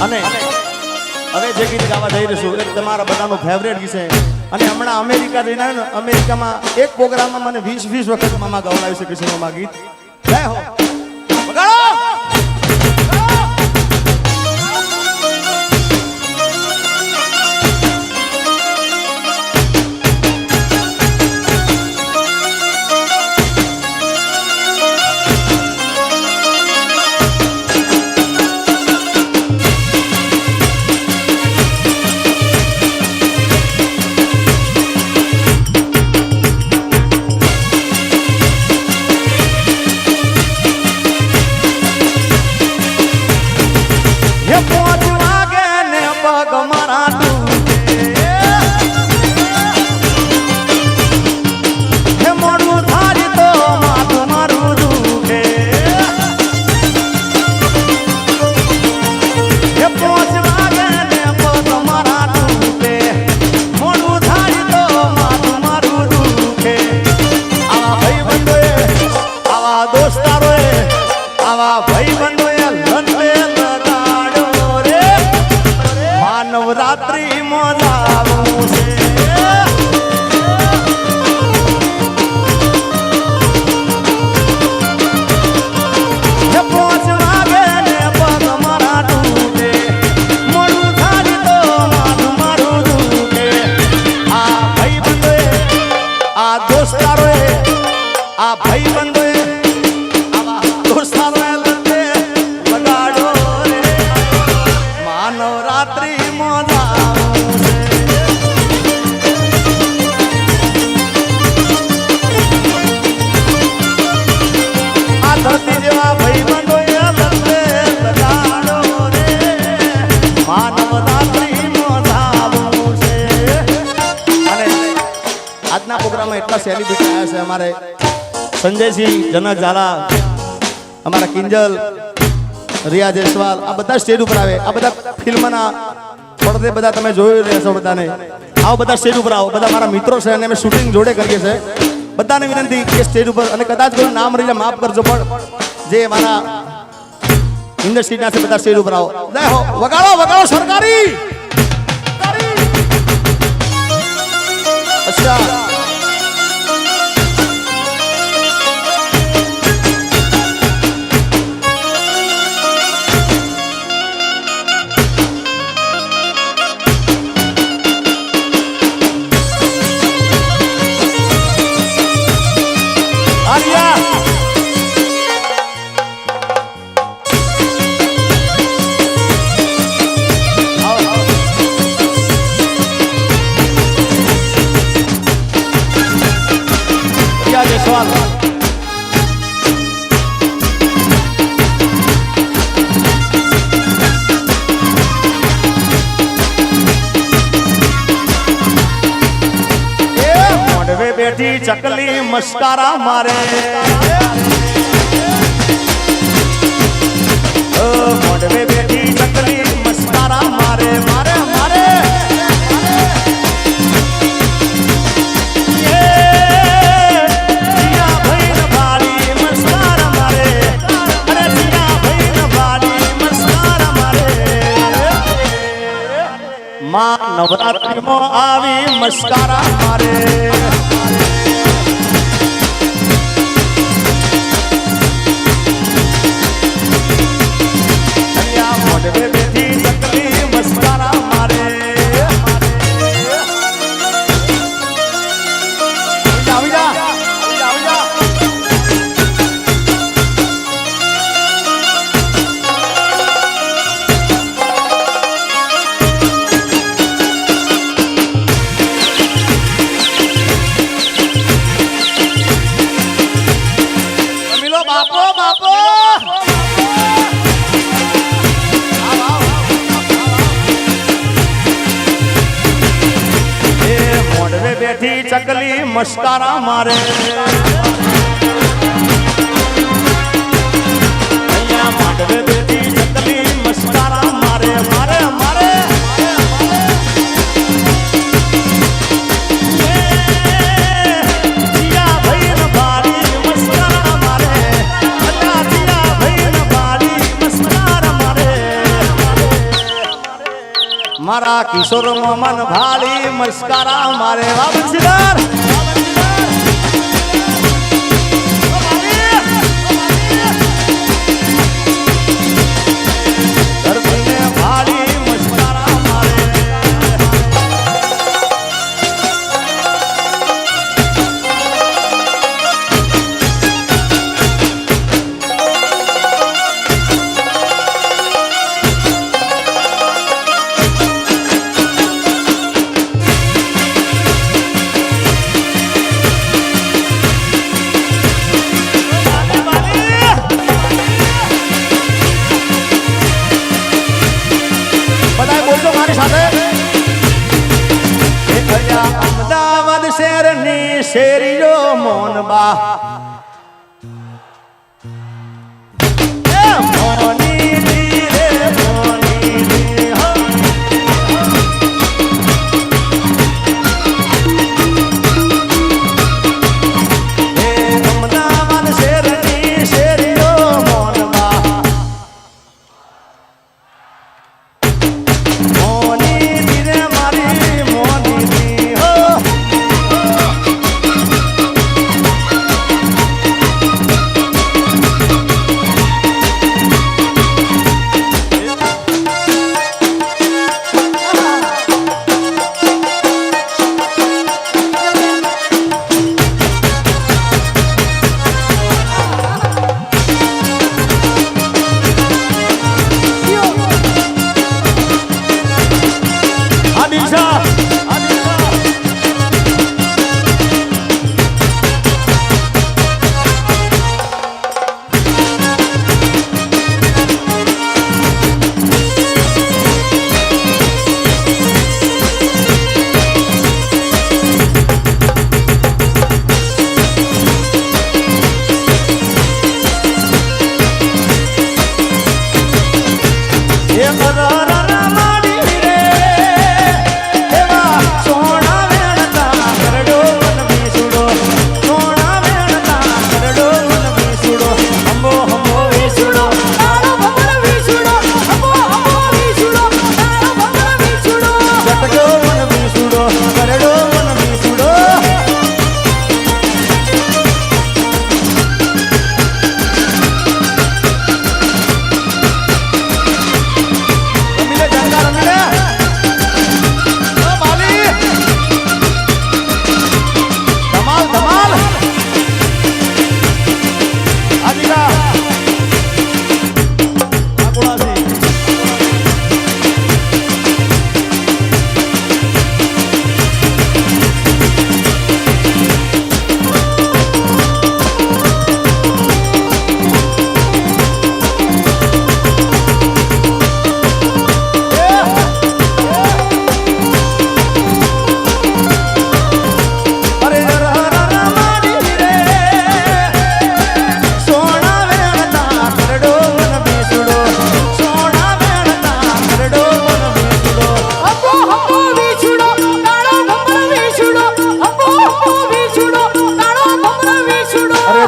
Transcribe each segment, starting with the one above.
અને હવે જે ગીત ગાવા જઈ રહીશું એ તમારા બધાનું ફેવરેટ ગીત છે. અને હમણાં અમેરિકા જઈને આવ્યો ને, અમેરિકામાં એક પ્રોગ્રામમાં મને વીસ વીસ વખત મામા ગવડાવી છે કિશોર મામા ગીત. જય હો. સંજયસિંહ, જનક ઝાલા, અમારા કિંજલ, રિયા જયસ્વાલ, આ બધા સ્ટેજ ઉપર આવે. આ બધા ફિલ્મના પડદે બધા તમે જોઈ રહ્યા છો બધાને. આવો બધા સ્ટેજ ઉપર આવો. બધા મારા મિત્રો છે અને અમે શૂટિંગ જોડે કરીએ છીએ. બધાને વિનંતી કે સ્ટેજ ઉપર, અને કદાચ કોઈ નામ રહીને માફ કરજો, પણ જે મારા ઇન્ડસ્ટ્રીના છે બધા સ્ટેજ ઉપર આવો. જય વગાડો વગાડો સરકારી! અચ્છા. મોઢવે બેઠી ચકલી મસ્કારા મારે. આવી મસ્કારા કિશોર મોમન ભાળી મસ્કારા મારે વાબસીદાર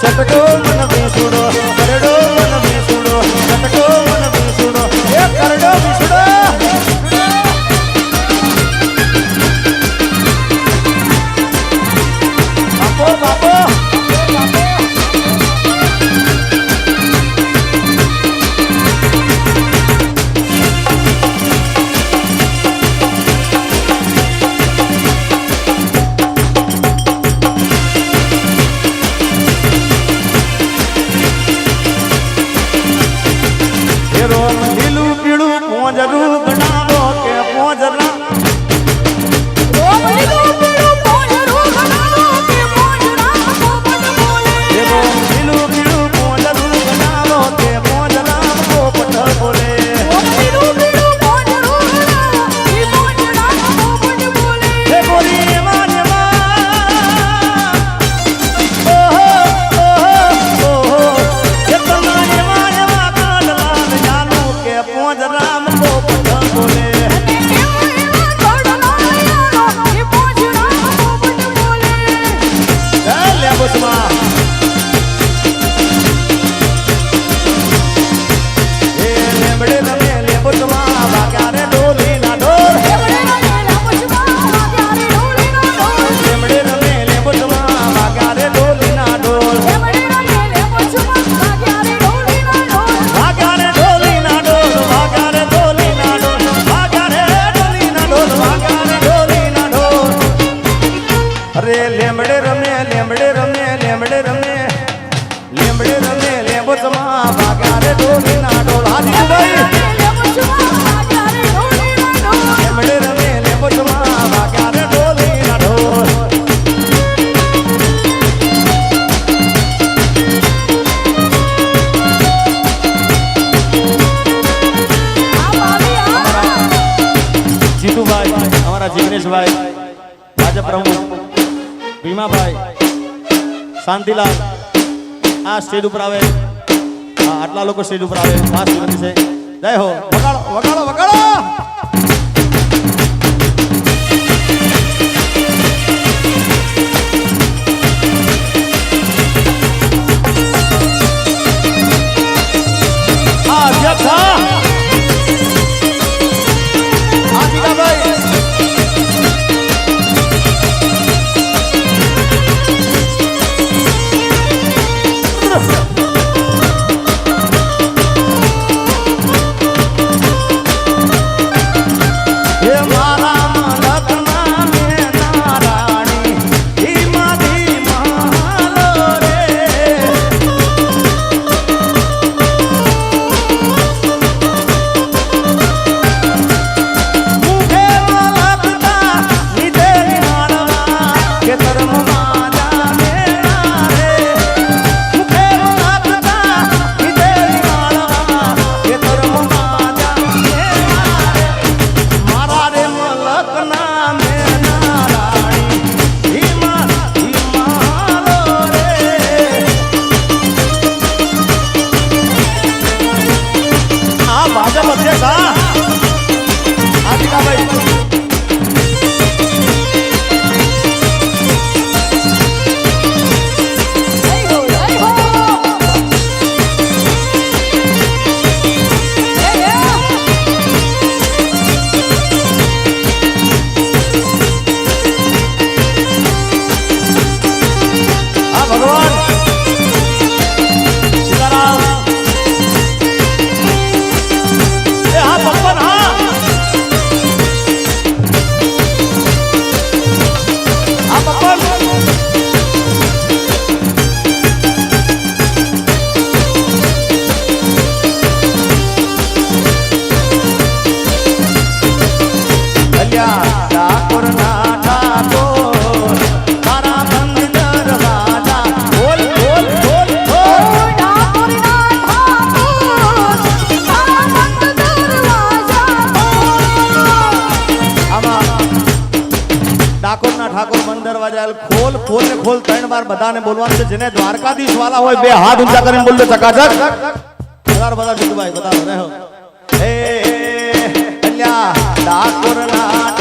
siempre શાંતિલાલ. આ સ્ટેજ ઉપર આવે. આટલા લોકો સ્ટેજ ઉપર આવે. ખાસ છે. જય હો. વગાડો વગાડો વગાડો! ઠાકોરના ઠાકોર બંદર વાજાયેલ ખોલ ખોલ ને ખોલ ત્રણ વાર બધાને બોલવાનું છે જેને દ્વારકાધીશ વાલા હોય બે હાથ ઊંચા કરીને બોલજો ચકાચક બધા બધા જુદભાઈ બધા રહો હે કલ્યા ઠાકોરના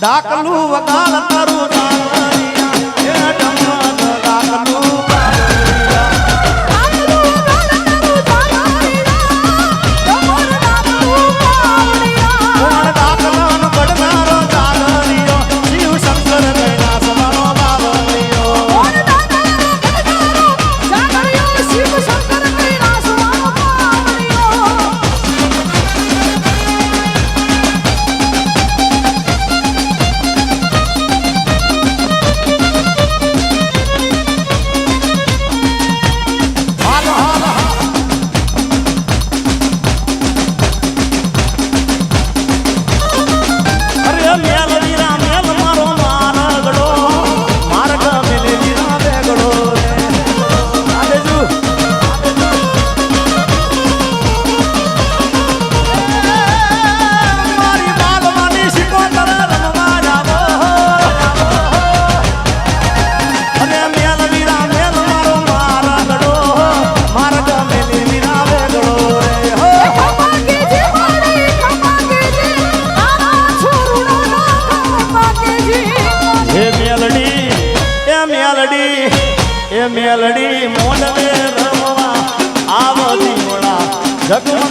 ડાકલું વકાલ તારું Jacob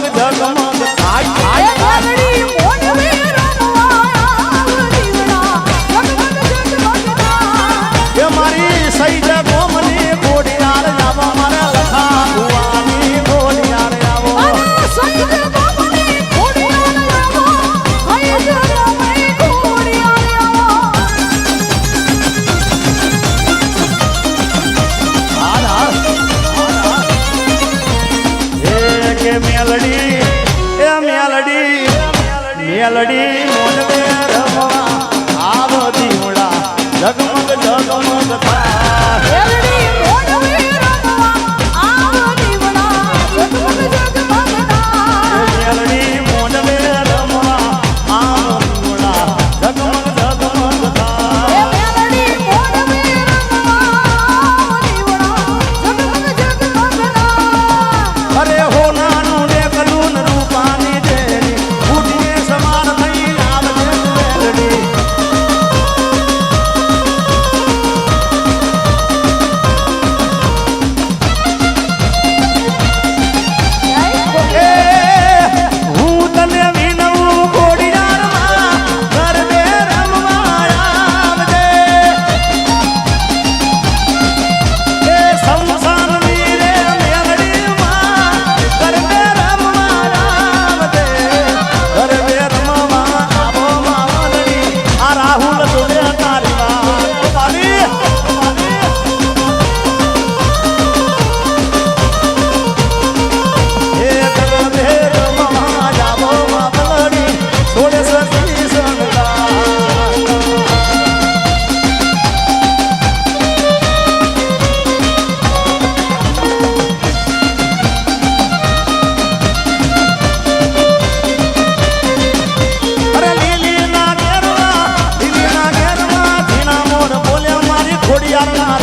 কথা